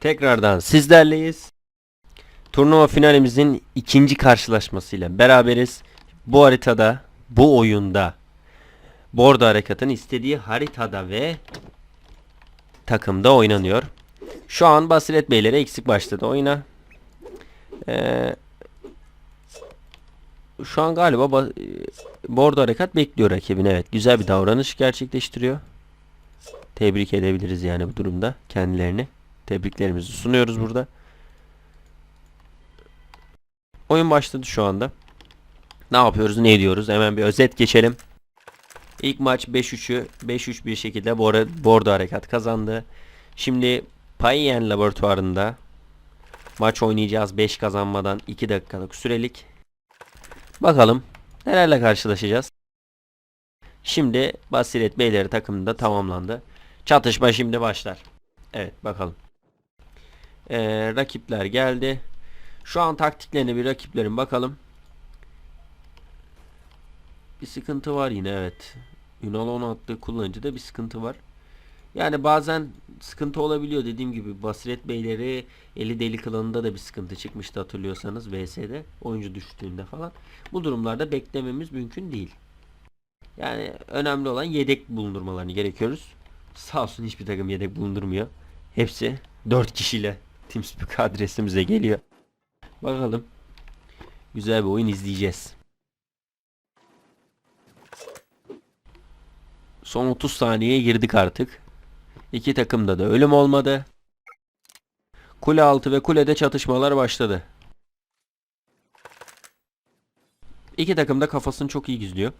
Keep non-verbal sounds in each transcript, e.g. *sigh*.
Tekrardan sizlerleyiz. Turnuva finalimizin ikinci karşılaşmasıyla beraberiz. Bu haritada, bu oyunda Bordo Harekat'ın istediği haritada ve takımda oynanıyor. Şu an Basiret Beylere eksik başladı oyuna. Ee, şu an galiba ba- Bordo Harekat bekliyor rakibini. Evet güzel bir davranış gerçekleştiriyor. Tebrik edebiliriz yani bu durumda kendilerini. Tebriklerimizi sunuyoruz burada. Oyun başladı şu anda. Ne yapıyoruz, ne ediyoruz? Hemen bir özet geçelim. İlk maç 5-3'ü 5-3 bir şekilde Bor- Bordo Harekat kazandı. Şimdi Payen laboratuvarında maç oynayacağız 5 kazanmadan 2 dakikalık sürelik. Bakalım nelerle karşılaşacağız. Şimdi Basiret Beyleri takımında tamamlandı. Çatışma şimdi başlar. Evet bakalım. Ee, rakipler geldi. Şu an taktiklerine bir rakiplerin bakalım. Bir sıkıntı var yine evet. Ünal 10 attığı kullanıcıda bir sıkıntı var. Yani bazen sıkıntı olabiliyor dediğim gibi Basiret Beyleri eli deli klanında da bir sıkıntı çıkmıştı hatırlıyorsanız VS'de oyuncu düştüğünde falan. Bu durumlarda beklememiz mümkün değil. Yani önemli olan yedek bulundurmalarını gerekiyoruz. Sağ olsun hiçbir takım yedek bulundurmuyor. Hepsi 4 kişiyle TeamSpeak adresimize geliyor. Bakalım. Güzel bir oyun izleyeceğiz. Son 30 saniyeye girdik artık. İki takımda da ölüm olmadı. Kule altı ve kulede çatışmalar başladı. İki takım da kafasını çok iyi gizliyor.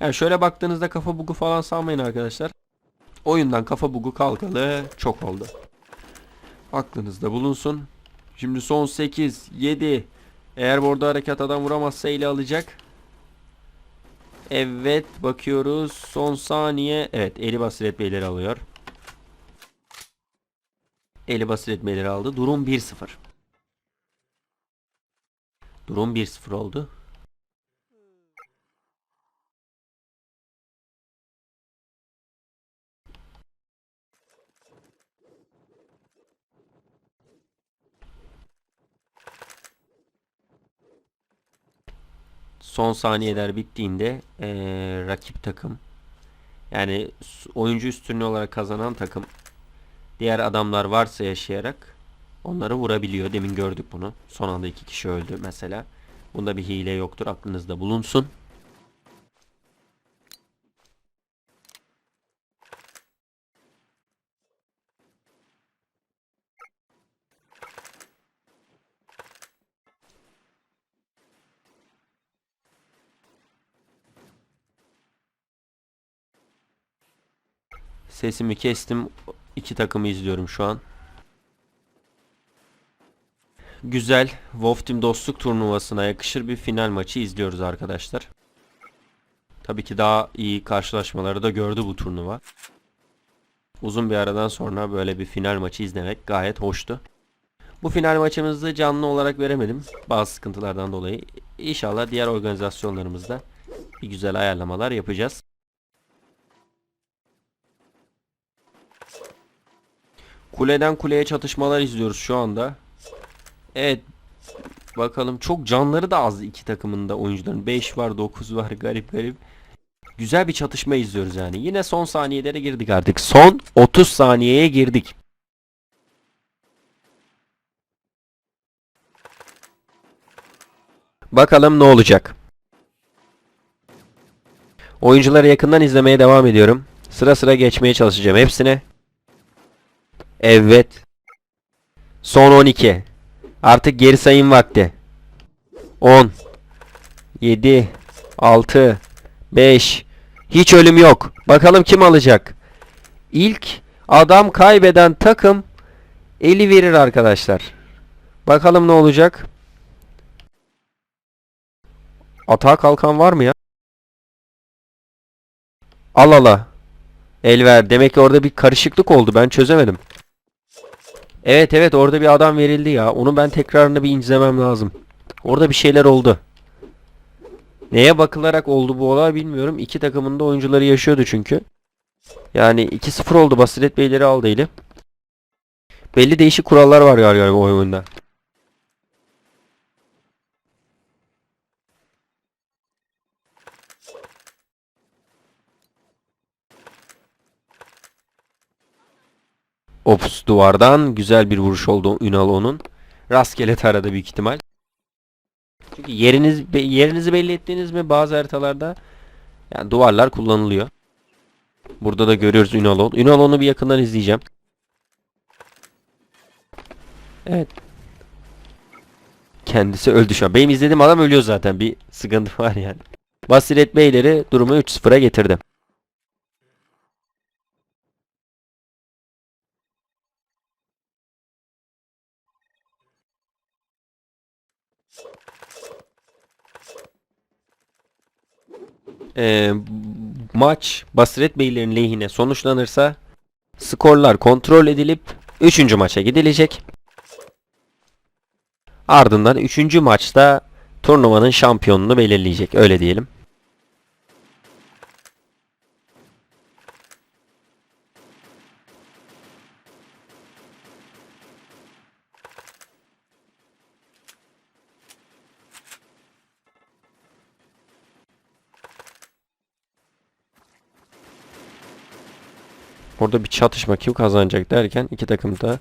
Yani şöyle baktığınızda kafa bugu falan sanmayın arkadaşlar. Oyundan kafa bugu kalkalı çok oldu. Aklınızda bulunsun. Şimdi son 8, 7. Eğer burada hareket adam vuramazsa ele alacak. Evet bakıyoruz. Son saniye. Evet eli basiret beyleri alıyor. Eli basiret beyleri aldı. Durum 1-0. Durum 1-0 oldu. Son saniyeler bittiğinde eee, rakip takım yani oyuncu üstünlüğü olarak kazanan takım diğer adamlar varsa yaşayarak onları vurabiliyor. Demin gördük bunu. Son anda iki kişi öldü mesela. Bunda bir hile yoktur. Aklınızda bulunsun. Sesimi kestim. İki takımı izliyorum şu an. Güzel. Wolf Team dostluk turnuvasına yakışır bir final maçı izliyoruz arkadaşlar. Tabii ki daha iyi karşılaşmaları da gördü bu turnuva. Uzun bir aradan sonra böyle bir final maçı izlemek gayet hoştu. Bu final maçımızı canlı olarak veremedim. Bazı sıkıntılardan dolayı. İnşallah diğer organizasyonlarımızda bir güzel ayarlamalar yapacağız. Kuleden kuleye çatışmalar izliyoruz şu anda. Evet. Bakalım çok canları da az iki takımın da oyuncuların. 5 var 9 var garip garip. Güzel bir çatışma izliyoruz yani. Yine son saniyelere girdik artık. Son 30 saniyeye girdik. Bakalım ne olacak. Oyuncuları yakından izlemeye devam ediyorum. Sıra sıra geçmeye çalışacağım hepsine. Evet. Son 12. Artık geri sayım vakti. 10 7 6 5 Hiç ölüm yok. Bakalım kim alacak? İlk adam kaybeden takım eli verir arkadaşlar. Bakalım ne olacak? Atağa kalkan var mı ya? Al ala. El ver. Demek ki orada bir karışıklık oldu. Ben çözemedim. Evet evet orada bir adam verildi ya. Onu ben tekrarını bir incelemem lazım. Orada bir şeyler oldu. Neye bakılarak oldu bu olay bilmiyorum. İki takımın da oyuncuları yaşıyordu çünkü. Yani 2-0 oldu. Basiret Beyleri aldı eli. belli değişik kurallar var galiba oyunda. Ops duvardan güzel bir vuruş oldu Ünal onun. Rastgele taradı büyük ihtimal. Çünkü yeriniz yerinizi belli ettiğiniz mi bazı haritalarda yani duvarlar kullanılıyor. Burada da görüyoruz Ünalon. Ünalon'u bir yakından izleyeceğim. Evet. Kendisi öldü şu an. Benim izlediğim adam ölüyor zaten. Bir sıkıntı *laughs* var yani. Basiret Beyleri durumu 3-0'a getirdi. Ee, maç Basiret Beylerin lehine sonuçlanırsa skorlar kontrol edilip 3. maça gidilecek. Ardından 3. maçta turnuvanın şampiyonunu belirleyecek. Öyle diyelim. Orada bir çatışma kim kazanacak derken iki takım da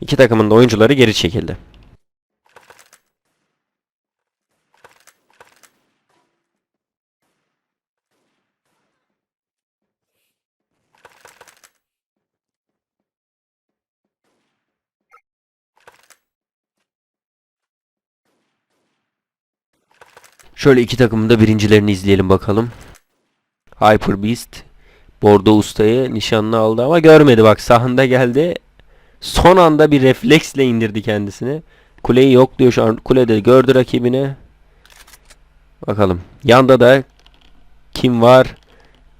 iki takımın da oyuncuları geri çekildi. Şöyle iki takımın da birincilerini izleyelim bakalım. Hyper Beast Bordo ustayı nişanlı aldı ama görmedi bak sahanda geldi. Son anda bir refleksle indirdi kendisini. Kuleyi yok diyor şu an. Kulede gördü rakibini. Bakalım. Yanda da kim var?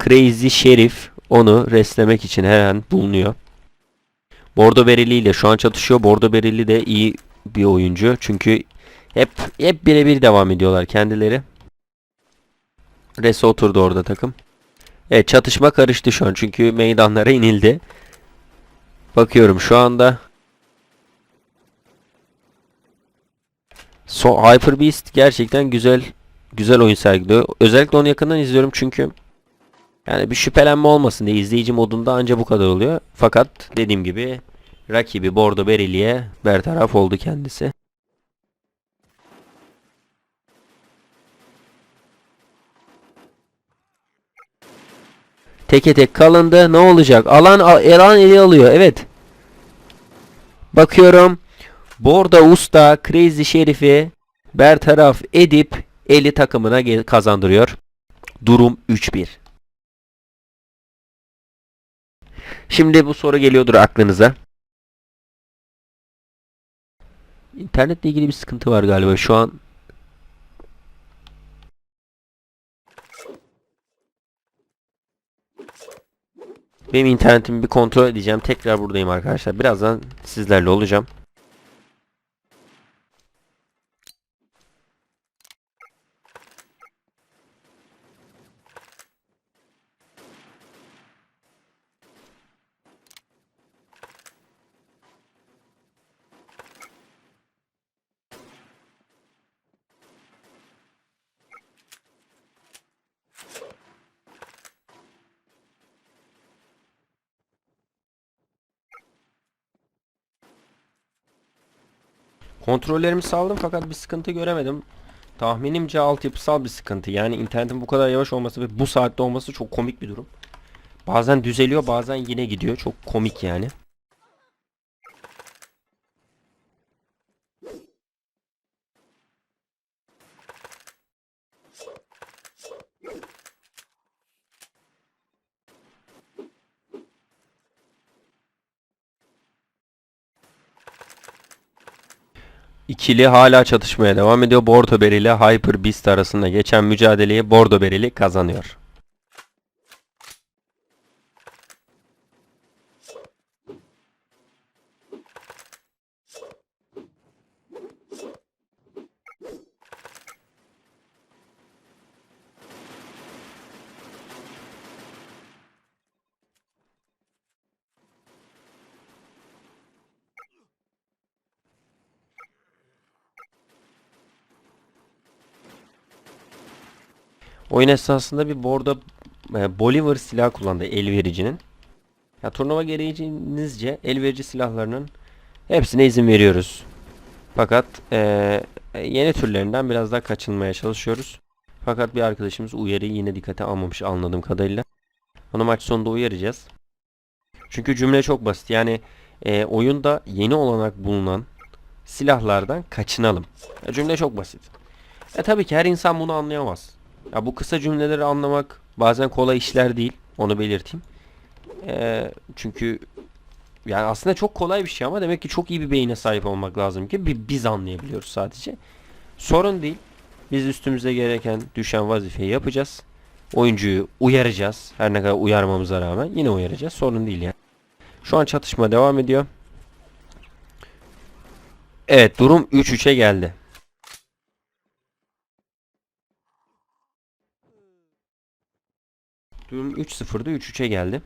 Crazy Sheriff onu reslemek için her an bulunuyor. Bordo Berili ile şu an çatışıyor. Bordo Berili de iyi bir oyuncu. Çünkü hep hep birebir devam ediyorlar kendileri. Rese oturdu orada takım. Evet çatışma karıştı şu an çünkü meydanlara inildi. Bakıyorum şu anda. So Hyper Beast gerçekten güzel güzel oyun sergiliyor. Özellikle onu yakından izliyorum çünkü yani bir şüphelenme olmasın diye izleyici modunda anca bu kadar oluyor. Fakat dediğim gibi rakibi Bordo Berili'ye bertaraf oldu kendisi. Teke tek kalındı. Ne olacak? Alan alan eli alıyor. Evet. Bakıyorum. Borda Usta Crazy Şerif'i bertaraf edip eli takımına kazandırıyor. Durum 3-1. Şimdi bu soru geliyordur aklınıza. İnternetle ilgili bir sıkıntı var galiba. Şu an Benim internetimi bir kontrol edeceğim. Tekrar buradayım arkadaşlar. Birazdan sizlerle olacağım. Kontrollerimi sağladım fakat bir sıkıntı göremedim. Tahminimce altyapısal bir sıkıntı. Yani internetin bu kadar yavaş olması ve bu saatte olması çok komik bir durum. Bazen düzeliyor bazen yine gidiyor. Çok komik yani. İkili hala çatışmaya devam ediyor. Bordo Berry ile Hyper Beast arasında geçen mücadeleyi Bordo Berry'li kazanıyor. Oyun esnasında bir borda e, Bolivar silah kullandı elvericinin. Ya turnuva gereğinizce elverici silahlarının hepsine izin veriyoruz. Fakat e, yeni türlerinden biraz daha kaçınmaya çalışıyoruz. Fakat bir arkadaşımız uyarıyı yine dikkate almamış anladığım kadarıyla. Onu maç sonunda uyaracağız. Çünkü cümle çok basit. Yani e, oyunda yeni olarak bulunan silahlardan kaçınalım. Ya cümle çok basit. E tabii ki her insan bunu anlayamaz. Ya bu kısa cümleleri anlamak bazen kolay işler değil. Onu belirteyim. E, çünkü yani aslında çok kolay bir şey ama demek ki çok iyi bir beyine sahip olmak lazım ki bi- biz anlayabiliyoruz sadece. Sorun değil. Biz üstümüze gereken düşen vazifeyi yapacağız. Oyuncuyu uyaracağız. Her ne kadar uyarmamıza rağmen yine uyaracağız. Sorun değil yani. Şu an çatışma devam ediyor. Evet durum 3-3'e geldi. Durum 3-0'da 3-3'e geldi.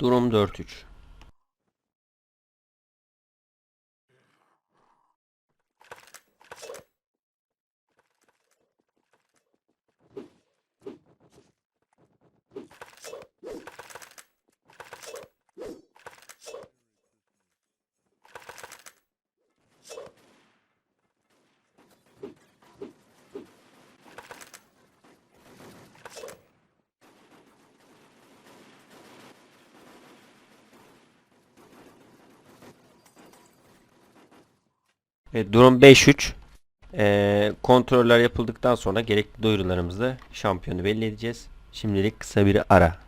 Durum 4-3. Evet, durum 5-3. Ee, kontroller yapıldıktan sonra gerekli duyurularımızla şampiyonu belli edeceğiz. Şimdilik kısa bir ara.